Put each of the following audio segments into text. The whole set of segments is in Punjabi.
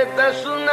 ਤੇ ਦੱਸ ਨਾ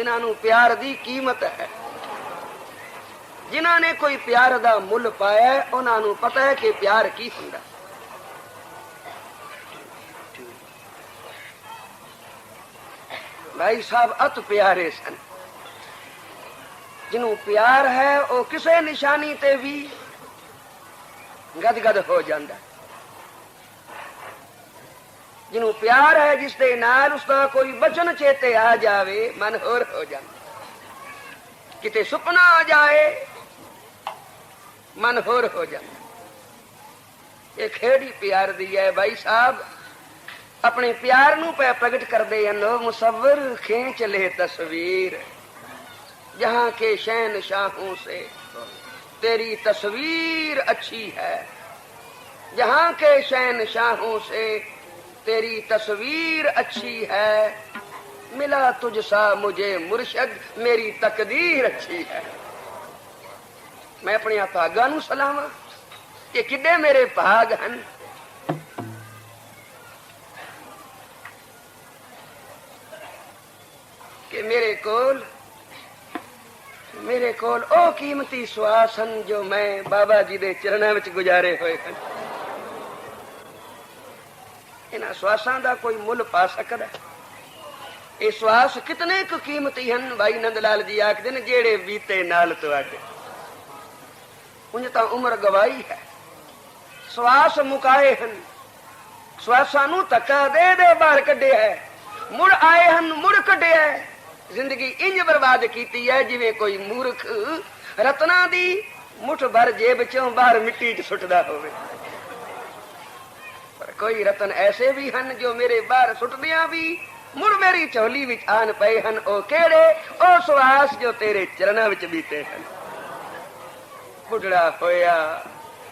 ਜਿਨ੍ਹਾਂ ਨੂੰ ਪਿਆਰ ਦੀ ਕੀਮਤ ਹੈ। ਜਿਨ੍ਹਾਂ ਨੇ ਕੋਈ ਪਿਆਰ ਦਾ ਮੁੱਲ ਪਾਇਆ ਉਹਨਾਂ ਨੂੰ ਪਤਾ ਹੈ ਕਿ ਪਿਆਰ ਕੀ ਹੁੰਦਾ ਹੈ। ਭਾਈ ਸਾਹਿਬ, ਅਤ ਪਿਆਰੇ ਸਨ। ਜਿਹਨੂੰ ਪਿਆਰ ਹੈ, ਉਹ ਕਿਸੇ ਨਿਸ਼ਾਨੀ ਤੇ ਵੀ ਗਦਗਦ ਹੋ ਜਾਂਦਾ ਜਿਹਨੂੰ ਪਿਆਰ ਹੈ ਜਿਸ ਦੇ ਨਾਲ ਉਸ ਦਾ ਕੋਈ ਵਚਨ ਚੇਤੇ ਆ ਜਾਵੇ ਮਨ ਹੋਰ ਹੋ ਜਾਂਦਾ ਕਿਤੇ ਸੁਪਨਾ ਆ ਜਾਏ ਮਨ ਹੋਰ ਹੋ ਜਾਂਦਾ ਇਹ ਖੇੜੀ ਪਿਆਰ ਦੀ ਹੈ ਭਾਈ ਸਾਹਿਬ ਆਪਣੇ ਪਿਆਰ ਨੂੰ ਪੈ ਪ੍ਰਗਟ ਕਰਦੇ ਹਨ ਮੁਸਵਰ ਖੇਚ ਲੈ ਤਸਵੀਰ ਜਹਾਂ ਕੇ ਸ਼ੈਨ ਸ਼ਾਹੋਂ ਸੇ ਤੇਰੀ ਤਸਵੀਰ ਅੱਛੀ ਹੈ ਜਹਾਂ ਕੇ ਸ਼ੈਨ ਸ਼ਾਹੋਂ ਸੇ तेरी तस्वीर अच्छी है मिला तुझसा मुझे मुर्शद मेरी तकदीर अच्छी है ਮੈਂ ਆਪਣੀਆਂ ਭਾਗਾਂ ਨੂੰ ਸਲਾਮਾਂ ਕਿ ਕਿੱਡੇ ਮੇਰੇ ਭਾਗ ਹਨ ਕਿ ਮੇਰੇ ਕੋਲ ਮੇਰੇ ਕੋਲ ਉਹ ਕੀਮਤੀ ਸਵਾਸ ਹਨ ਜੋ ਮੈਂ ਬਾਬਾ ਜੀ ਦੇ ਚਰਨਾਂ ਵਿੱਚ ਗੁਜ਼ਾਰੇ ਹੋਏ ਹਨ ਇਹਨਾਂ ਸਵਾਸਾਂ ਦਾ ਕੋਈ ਮੁੱਲ ਪਾ ਸਕਦਾ? ਇਹ ਸਵਾਸ ਕਿਤਨੇ ਕੁ ਕੀਮਤੀ ਹਨ? ਭਾਈ ਨੰਦ ਲਾਲ ਜੀ ਆਖਦੇ ਨੇ, ਜਿਹੜੇ ਬੀਤੇ ਨਾਲ ਤੁਹਾਡੇ। ਉਂਝ ਤਾਂ ਉਮਰ ਗਵਾਈ ਹੈ। ਸਵਾਸ ਮੁਕਾਏ ਹਨ। ਸਵਾਸਾਂ ਨੂੰ ਧੱਕਾ ਦੇ ਦੇ ਬਾਹਰ ਕੱਢਿਆ ਹੈ। ਮੁੜ ਆਏ ਹਨ, ਮੁੜ ਕੱਢਿਆ ਹੈ। ਜ਼ਿੰਦਗੀ ਇੰਜ ਬਰਬਾਦ ਕੀਤੀ ਹੈ, ਜਿਵੇਂ ਕੋਈ ਮੂਰਖ ਰਤਨਾ ਦੀ ਮੁੱਠ ਭਰ ਜੇਬ ਚੋਂ ਬਾਹਰ ਮਿੱਟੀ 'ਚ ਸੁੱਟਦਾ ਹੋਵੇ। ਕੋਈ ਰਤਨ ਐਸੇ ਵੀ ਹਨ ਜੋ ਮੇਰੇ ਬਾਹਰ ਸੁੱਟਦਿਆਂ ਵੀ ਮੁੜ ਮੇਰੀ ਚੋਲੀ ਵਿੱਚ ਆਨ ਪਏ ਹਨ। ਉਹ ਕਿਹੜੇ? ਉਹ ਸਵਾਸ ਜੋ ਤੇਰੇ ਚਰਨਾਂ ਵਿੱਚ ਬੀਤੇ ਹਨ। ਬੁੱਢੜਾ ਹੋਇਆ,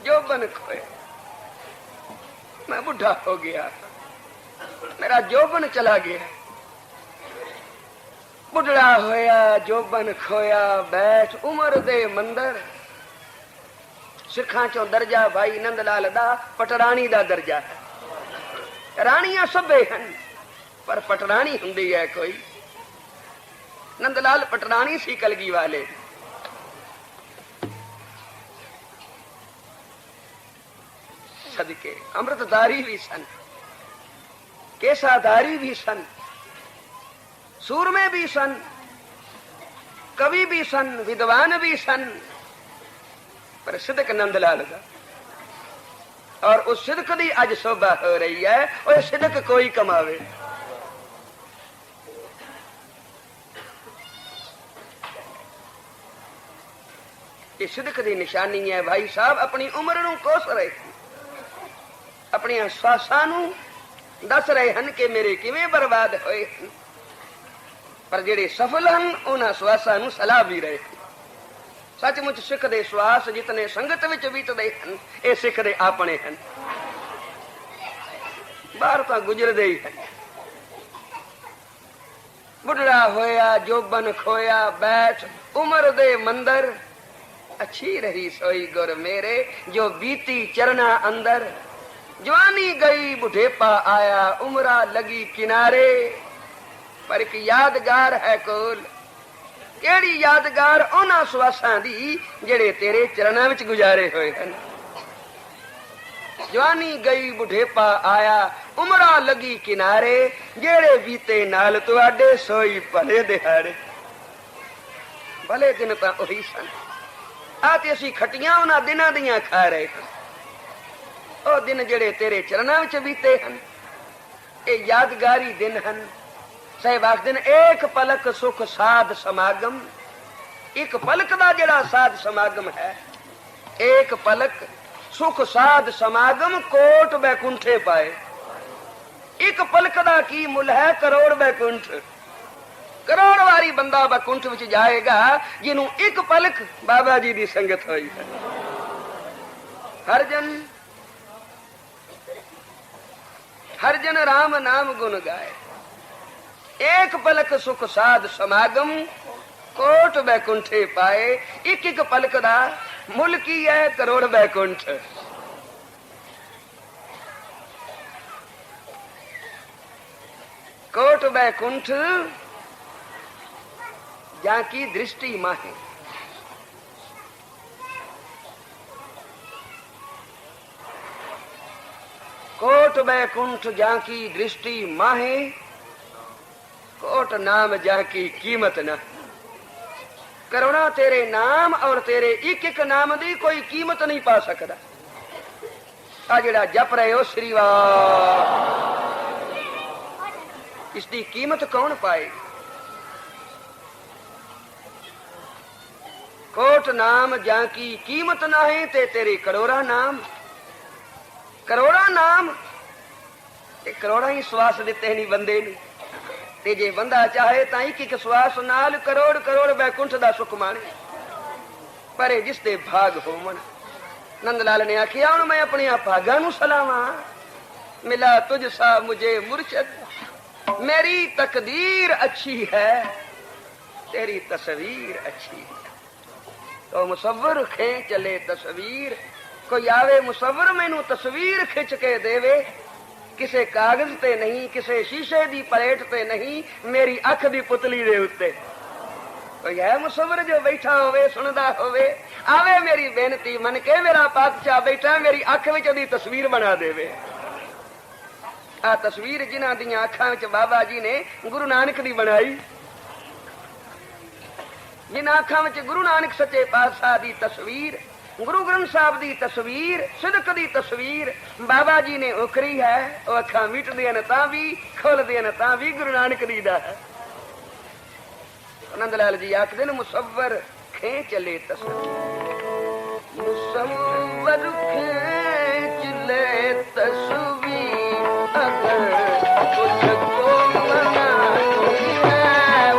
ਜੋਬਨ ਖੋਇਆ। ਮੈਂ ਬੁੱਢਾ ਹੋ ਗਿਆ। ਮੇਰਾ ਜੋਬਨ ਚਲਾ ਗਿਆ। ਬੁੱਢੜਾ ਹੋਇਆ, ਜੋਬਨ ਖੋਇਆ, ਬੈਠ ਉਮਰ ਦੇ ਮੰਦਰ। ਸਿੱਖਾਂ ਚੋਂ ਦਰਜਾ ਭਾਈ ਨੰਦ ਲਾਲ ਦਾ, ਪਟਰਾਣੀ ਦਾ ਦਰਜਾ। ਹੈ ਰਾਣੀਆਂ ਸਭੇ ਹਨ। ਪਰ ਪਟਰਾਣੀ ਹੁੰਦੀ ਹੈ ਕੋਈ। ਨੰਦ ਲਾਲ ਪਟਰਾਣੀ ਸੀ ਕਲਗੀ ਵਾਲੇ। ਸਦਕੇ ਅੰਮ੍ਰਿਤਧਾਰੀ ਵੀ ਸਨ। ਕੇਸਾਧਾਰੀ ਵੀ ਸਨ। ਸੂਰਮੇ ਵੀ ਸਨ। ਕਵੀ ਵੀ ਸਨ। ਵਿਦਵਾਨ ਵੀ ਸਨ। ਪਰ ਸਿਦਕ ਨੰਦ ਲਾਲ ਦਾ ਔਰ ਉਸ ਸਿਦਕ ਦੀ ਅੱਜ ਸੋਭਾ ਹੋ ਰਹੀ ਹੈ, ਉਹ ਸਿਦਕ ਕੋਈ ਕਮਾਵੇ। ਇਹ ਸਿਦਕ ਦੀ ਨਿਸ਼ਾਨੀ ਹੈ, ਭਾਈ ਸਾਹਿਬ, ਆਪਣੀ ਉਮਰ ਨੂੰ ਕੋਸ ਰਹੇ ਆਪਣੀਆਂ ਸਵਾਸਾਂ ਨੂੰ ਦੱਸ ਰਹੇ ਹਨ ਕਿ ਮੇਰੇ ਕਿਵੇਂ ਬਰਬਾਦ ਹੋਏ ਹਨ। ਪਰ ਜਿਹੜੇ ਸਫਲ ਹਨ, ਉਹਨਾਂ ਸਵਾਸਾਂ ਨੂੰ ਸਲਾਹ ਵੀ ਰਹੇ ਹਨ। ਸੱਚਮੁੱਚ ਸਿੱਖ ਦੇ ਸਵਾਸ ਜਿਤਨੇ ਸੰਗਤ ਵਿੱਚ ਬੀਤਦੇ ਹਨ, ਇਹ ਸਿੱਖ ਦੇ ਆਪਣੇ ਹਨ। ਬਾਹਰ ਤਾਂ ਗੁਜ਼ਰਦੇ ਹੀ ਹਨ। ਬੁੱਢੜਾ ਹੋਇਆ, ਜੋਬਨ ਖੋਇਆ, ਬੈਠ ਉਮਰ ਦੇ ਮੰਦਰ। ਅੱਛੀ ਰਹੀ ਸੋਈ ਗੁਰ ਮੇਰੇ, ਜੋ ਬੀਤੀ ਚਰਨਾ ਅੰਦਰ। ਜਵਾਨੀ ਗਈ, ਬੁਢੇਪਾ ਆਇਆ, ਉਮਰਾ ਲਗੀ ਕਿਨਾਰੇ। ਪਰ ਇੱਕ ਯਾਦਗਾਰ ਹੈ ਕੋਲ ਕਿਹੜੀ ਯਾਦਗਾਰ ਉਹਨਾਂ ਸਵਾਸਾਂ ਦੀ ਜਿਹੜੇ ਤੇਰੇ ਚਰਨਾਂ ਵਿੱਚ ਗੁਜ਼ਾਰੇ ਹੋਏ ਹਨ? ਜਵਾਨੀ ਗਈ, ਬੁਢੇਪਾ ਆਇਆ, ਉਮਰਾਂ ਲੱਗੀ ਕਿਨਾਰੇ, ਜਿਹੜੇ ਬੀਤੇ ਨਾਲ ਤੁਹਾਡੇ ਸੋਈ ਭਲੇ ਦਿਹਾੜੇ। ਭਲੇ ਦਿਨ ਤਾਂ ਉਹੀ ਸਨ। ਆ ਤੇ ਅਸੀਂ ਖਟੀਆਂ ਉਹਨਾਂ ਦਿਨਾਂ ਦੀਆਂ ਖਾ ਰਹੇ ਹਾਂ। ਉਹ ਦਿਨ ਜਿਹੜੇ ਤੇਰੇ ਚਰਨਾਂ ਵਿੱਚ ਬੀਤੇ ਹਨ, ਇਹ ਯਾਦਗਾਰੀ ਦਿਨ ਹਨ। ਸਾਹਿਬ ਆਖਦੇ ਨੇ ਇੱਕ ਪਲਕ ਸੁਖ ਸਾਧ ਸਮਾਗਮ। ਇੱਕ ਪਲਕ ਦਾ ਜਿਹੜਾ ਸਾਧ ਸਮਾਗਮ ਹੈ ਇੱਕ ਪਲਕ ਸੁਖ ਸਾਧ ਸਮਾਗਮ ਕੋਟ ਬੈਕੁੰਠੇ ਪਾਏ। ਇੱਕ ਪਲਕ ਦਾ ਕੀ ਮੁੱਲ ਹੈ, ਕਰੋੜ ਬੈਕੁੰਠ ਕਰੋੜ ਵਾਰੀ ਬੰਦਾ ਬੈਕੁੰਠ ਵਿੱਚ ਜਾਏਗਾ, ਜਿਹਨੂੰ ਇੱਕ ਪਲਕ ਬਾਬਾ ਜੀ ਦੀ ਸੰਗਤ ਹੋਈ ਹੈ। ਹਰ ਜਨ ਹਰ ਜਨ ਰਾਮ ਨਾਮ ਗੁਣ ਗਾਏ। एक पलक सुख साध समागम, कोट बैकुंठे पाए एक एक पलक दा मुल की है करोड़ बैकुंठ। कोट बैकुंठ जा की दृष्टि माहे। कोट बैकुंठ जा की दृष्टि माहे ਓਟ ਨਾਮ, ਜਹ ਕੀ ਕੀਮਤ ਨਾ। ਕਰੋੜਾਂ ਤੇਰੇ ਨਾਮ ਔਰ ਤੇਰੇ ਇੱਕ ਇੱਕ ਨਾਮ ਦੀ ਕੋਈ ਕੀਮਤ ਨਹੀਂ ਪਾ ਸਕਦਾ। ਆ ਜਿਹੜਾ ਜਪ ਰਹੇ ਹੋ, ਸ੍ਰੀ ਵਾਹ ਇਸ ਦੀ ਕੀਮਤ ਕੌਣ ਪਾਏ? ਕੋਟ ਨਾਮ ਜਾਂ ਕੀ ਕੀਮਤ ਨਾ ਹੈ ਤੇ ਤੇਰੇ ਕਰੋੜਾਂ ਨਾਮ। ਕਰੋੜਾਂ ਨਾਮ ਤੇ ਕਰੋੜਾਂ ਹੀ ਸਵਾਸ ਦਿੱਤੇ ਨਹੀਂ ਬੰਦੇ ਨੂੰ। ਤੇ ਜੇ ਬੰਦਾ ਚਾਹੇ ਤਾਂ ਇੱਕ ਇੱਕ ਸਵਾਸ ਨਾਲ ਕਰੋੜ ਕਰੋੜ ਬੈਕੁੰਠ ਦਾ ਸੁਖ ਮਾਣੇ। ਪਰ ਜਿਸ ਤੇ ਭਾਗ ਹੋਵਣ ਨੰਦ ਲਾਲ ਨੇ ਆਖਿਆ, ਹੁਣ ਮੈਂ ਆਪਣੀਆਂ ਭਾਗਾਂ ਨੂੰ ਸਲਾਵਾਂ। ਮਿਲਾ ਤੁਝ ਸਾ ਮੁਝੇ ਮੁਰਸ਼ਦ। ਮੇਰੀ ਤਕਦੀਰ ਅੱਛੀ ਹੈ, ਤੇਰੀ ਤਸਵੀਰ ਅੱਛੀ ਹੈ। ਤੋ ਮੁਸਵਰ ਖੇ ਚਲੇ ਤਸਵੀਰ। ਕੋਈ ਆਵੇ ਮੁਸਵਰ ਮੈਨੂੰ ਤਸਵੀਰ ਖਿੱਚ ਕੇ ਦੇਵੇ। ਕਿਸੇ ਕਾਗਜ਼ ਤੇ ਨਹੀਂ, ਕਿਸੇ ਸ਼ੀਸ਼ੇ ਦੀ ਪਲੇਟ ਤੇ ਨਹੀਂ, ਮੇਰੀ ਅੱਖ ਦੀ ਪੁਤਲੀ ਦੇ ਉੱਤੇ। ਕੋਈ ਹੈ ਮੁਸਵਰ ਜੋ ਬੈਠਾ ਹੋਵੇ, ਸੁਣਦਾ ਹੋਵੇ, ਆਵੇ ਮੇਰੀ ਬੇਨਤੀ ਮੰਨ ਕੇ ਮੇਰਾ ਪਾਤਸ਼ਾਹ ਬੈਠਾ, ਮੇਰੀ ਅੱਖ ਵਿੱਚ ਉਹਦੀ ਤਸਵੀਰ ਬਣਾ ਦੇਵੇ। ਆ ਤਸਵੀਰ ਜਿਨ੍ਹਾਂ ਦੀਆਂ ਅੱਖਾਂ ਵਿੱਚ ਬਾਬਾ ਜੀ ਨੇ ਗੁਰੂ ਨਾਨਕ ਦੀ ਬਣਾਈ। ਜਿਨ੍ਹਾਂ ਅੱਖਾਂ ਵਿੱਚ ਗੁਰੂ ਨਾਨਕ ਸੱਚੇ ਪਾਤਸ਼ਾਹ ਦੀ ਤਸਵੀਰ ਗੁਰੂ ਗ੍ਰੰਥ ਸਾਹਿਬ ਦੀ ਤਸਵੀਰ ਸਿਦਕ ਦੀ ਤਸਵੀਰ ਬਾਬਾ ਜੀ ਨੇ ਉਕਰੀ ਹੈ ਉਹ ਅੱਖਾਂ ਮਿਟਦੀਆਂ ਨੇ ਤਾਂ ਵੀ ਖੁੱਲਦੀਆਂ ਨੇ ਤਾਂ ਵੀ ਗੁਰੂ ਨਾਨਕ ਦੀ ਦਾ ਹੈ ਆਨੰਦ ਲਾਲ ਜੀ ਆਖਦੇ ਨੇ ਮੁਸੱਵਰ ਖੇਚ ਲੈ ਤਸਵੀਰ ਮੁਸੱਵਰ ਖੇਚ ਲੈ ਤਸਵੀਰ ਅਗਰ ਕੁਝ ਕੋ ਮਨਾਈ ਹੈ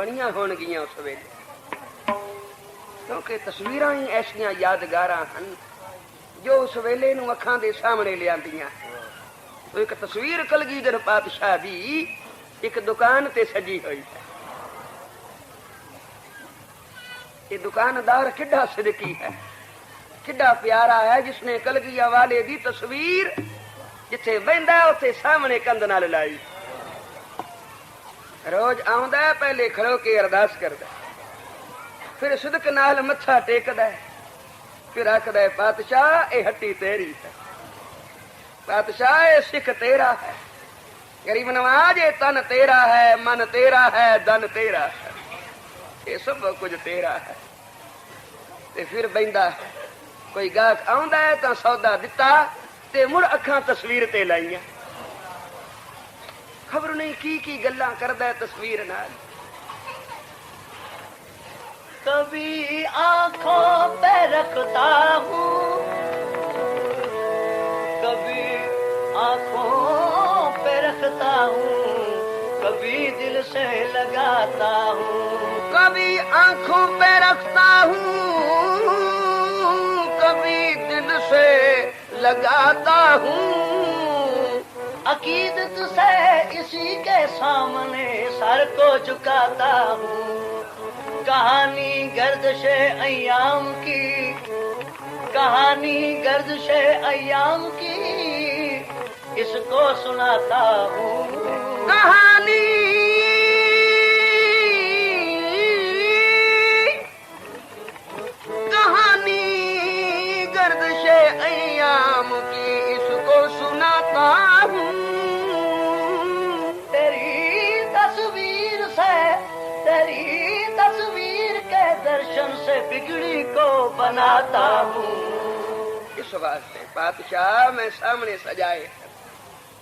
ਬਣੀਆਂ ਹੋਣਗੀਆਂ ਉਸ ਵੇਲੇ। ਕਿਉਂਕਿ ਤਸਵੀਰਾਂ ਹੀ ਐਸੀਆਂ ਯਾਦਗਾਰਾਂ ਹਨ, ਜੋ ਉਸ ਵੇਲੇ ਨੂੰ ਅੱਖਾਂ ਦੇ ਸਾਹਮਣੇ ਲਿਆਂਦੀਆਂ। ਉਹ ਇੱਕ ਤਸਵੀਰ ਕਲਗੀਧਰ ਪਾਤਸ਼ਾਹ ਦੀ ਇੱਕ ਦੁਕਾਨ ਤੇ ਸਜੀ ਹੋਈ ਹੈ। ਇਹ ਦੁਕਾਨਦਾਰ ਕਿੱਡਾ ਸਿਦਕੀ ਹੈ, ਕਿੱਡਾ ਪਿਆਰਾ ਹੈ, ਜਿਸਨੇ ਕਲਗੀਆ ਵਾਲੇ ਦੀ ਤਸਵੀਰ ਜਿੱਥੇ ਬਹਿੰਦਾ ਉੱਥੇ ਸਾਹਮਣੇ ਕੰਧ ਨਾਲ ਲਾਈ। ਰੋਜ਼ ਆਉਂਦਾ ਪਹਿਲੇ ਖੜੋ ਕੇ ਅਰਦਾਸ ਕਰਦਾ ਫਿਰ ਸਿਦਕ ਨਾਲ ਮੱਥਾ ਟੇਕਦਾ ਫਿਰ ਆਖਦਾ ਪਾਤਸ਼ਾਹ, ਇਹ ਹੱਟੀ ਤੇਰੀ ਹੈ। ਪਾਤਸ਼ਾਹ, ਇਹ ਸਿੱਖ ਤੇਰਾ ਹੈ। ਗਰੀਬ ਨਵਾਜ, ਇਹ ਤਨ ਤੇਰਾ ਹੈ, ਮਨ ਤੇਰਾ ਹੈ ਦਨ ਤੇਰਾ ਹੈ। ਇਹ ਸਭ ਕੁਝ ਤੇਰਾ ਹੈ। ਤੇ ਫਿਰ ਬੈਂਦਾ ਕੋਈ ਗਾਹਕ ਆਉਂਦਾ ਹੈ ਤਾਂ ਸੌਦਾ ਦਿੱਤਾ ਤੇ ਮੁੜ ਅੱਖਾਂ ਤਸਵੀਰ ਤੇ ਲਾਈਆਂ। ਖਬਰ ਨਹੀਂ ਕੀ ਕੀ ਗੱਲਾਂ ਕਰਦਾ ਹੈ ਤਸਵੀਰ ਨਾਲ कभी आंखों पे रखता हूँ कभी आंखों पे रखता हूँ कभी दिल से लगाता हूँ कभी आंखों पे रखता हूँ कभी दिल से लगाता हूँ अकीदत तुसे इसी के सामने सर को झुकाता हूँ। कहानी गर्दश अयाम की, कहानी गर्दश अयाम की, इसको सुनाता हूँ। कहानी बिगड़ी को बनाता हूँ ਇਸ ਵਾਸਤੇ ਪਾਤਸ਼ਾਹ ਮੈਂ ਸਾਹਮਣੇ ਸਜਾਏ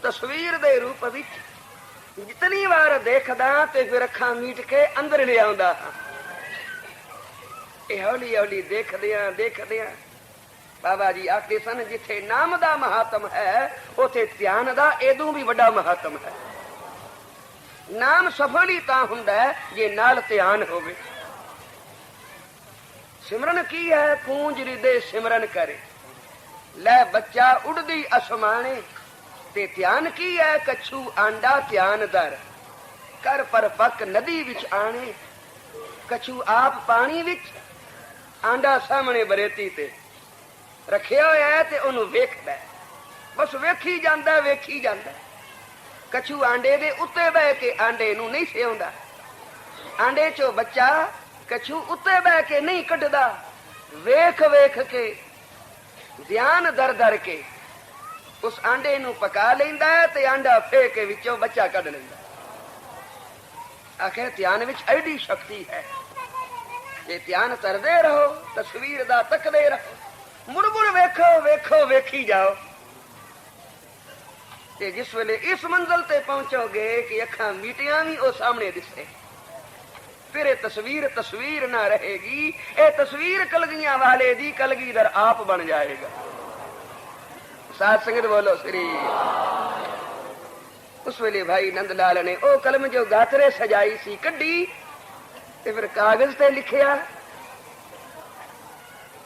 ਤਸਵੀਰ ਦੇ ਰੂਪ ਵਿੱਚ ਜਿਤਨੀ ਵਾਰ ਦੇਖਦਾ ਤੇ ਫਿਰ ਅੱਖਾਂ ਮੀਟ ਕੇ ਅੰਦਰ ਲਿਆਉਂਦਾ ਹਾਂ ਇਹ ਹੌਲੀ ਹੌਲੀ ਦੇਖਦਿਆਂ ਦੇਖਦਿਆਂ ਬਾਬਾ ਜੀ ਆਖਦੇ ਸਨ ਜਿੱਥੇ ਨਾਮ ਦਾ ਮਹਾਤਮ ਹੈ ਉਥੇ ਧਿਆਨ ਦਾ ਇਦੋਂ ਵੀ ਵੱਡਾ ਮਹਾਤਮ ਹੈ ਨਾਮ ਸਫਲ ਹੀ ਤਾਂ ਹੁੰਦਾ ਹੈ ਜੇ ਨਾਲ ਧਿਆਨ ਹੋਵੇ ਸਿਮਰਨ ਕੀ ਹੈ? ਕੂੰਜ ਰਿਦੇ ਸਿਮਰਨ ਕਰੇ। ਲੈ ਬੱਚਾ ਉੜਦੀ ਅਸਮਾਨੇ, ਤੇ ਧਿਆਨ ਕੀ ਹੈ? ਕਛੂ ਆਂਡਾ ਧਿਆਨ ਦਰ ਕਰ ਪਰ ਨਦੀ ਵਿੱਚ ਆਣੇ, ਕਛੂ ਆਪ ਪਾਣੀ ਵਿੱਚ, ਆਂਡਾ ਸਾਹਮਣੇ ਬਰੇਤੀ ਤੇ। ਰੱਖਿਆ ਹੋਇਆ ਤੇ ਉਹਨੂੰ ਵੇਖਦਾ ਬਸ ਵੇਖੀ ਜਾਂਦਾ ਵੇਖੀ ਜਾਂਦਾ। ਕਛੂ ਆਂਡੇ ਦੇ ਉੱਤੇ ਬਹਿ ਕੇ ਆਂਡੇ ਨੂੰ ਨਹੀਂ ਸਿਉਂਦਾ। ਆਂਡੇ ਚੋਂ ਬੱਚਾ ਕਛੂ ਉੱਤੇ ਬਹਿ ਕੇ ਨਹੀਂ ਕੱਢਦਾ। ਵੇਖ ਵੇਖ ਕੇ, ਧਿਆਨ ਦਰ ਦਰ ਕੇ ਉਸ ਆਂਡੇ ਨੂੰ ਪਕਾ ਲੈਂਦਾ ਹੈ ਤੇ ਆਂਡਾ ਫੇਕ ਕੇ ਵਿੱਚੋਂ ਬੱਚਾ ਕੱਢ ਲੈਂਦਾ ਹੈ। ਆਖੇ ਧਿਆਨ ਵਿੱਚ ਐਡੀ ਸ਼ਕਤੀ ਹੈ। ਜੇ ਧਿਆਨ ਕਰਦੇ ਰਹੋ, ਤਸਵੀਰ ਦਾ ਤੱਕਦੇ ਰਹੋ। ਮੁੜ ਮੁੜ ਵੇਖੋ ਵੇਖੋ, ਵੇਖੀ ਜਾਓ। ਤੇ ਜਿਸ ਵੇਲੇ ਇਸ ਮੰਜ਼ਲ ਤੇ ਪਹੁੰਚੋਗੇ ਕਿ ਅੱਖਾਂ ਮੀਟੀਆਂ ਵੀ ਉਹ ਸਾਹਮਣੇ ਦਿਸੇ। ਫਿਰ ਇਹ ਤਸਵੀਰ ਤਸਵੀਰ ਨਾ ਰਹੇਗੀ, ਇਹ ਤਸਵੀਰ ਕਲਗੀਆਂ ਵਾਲੇ ਦੀ ਕਲਗੀਧਰ ਆਪ ਬਣ ਜਾਏਗਾ। ਸਾਧ ਸੰਗਤ ਬੋਲੋ, ਸ੍ਰੀ ਉਸ ਵੇਲੇ ਭਾਈ ਨੰਦ ਲਾਲ ਨੇ ਉਹ ਕਲਮ ਜੋ ਗਾਤਰੇ ਸਜਾਈ ਸੀ ਕੱਢੀ ਤੇ ਫਿਰ ਕਾਗਜ਼ ਤੇ ਲਿਖਿਆ।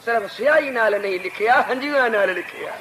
ਸਿਰਫ ਸਿਆਹੀ ਨਾਲ ਨਹੀਂ ਲਿਖਿਆ, ਹੰਝੂਆਂ ਨਾਲ ਲਿਖਿਆ।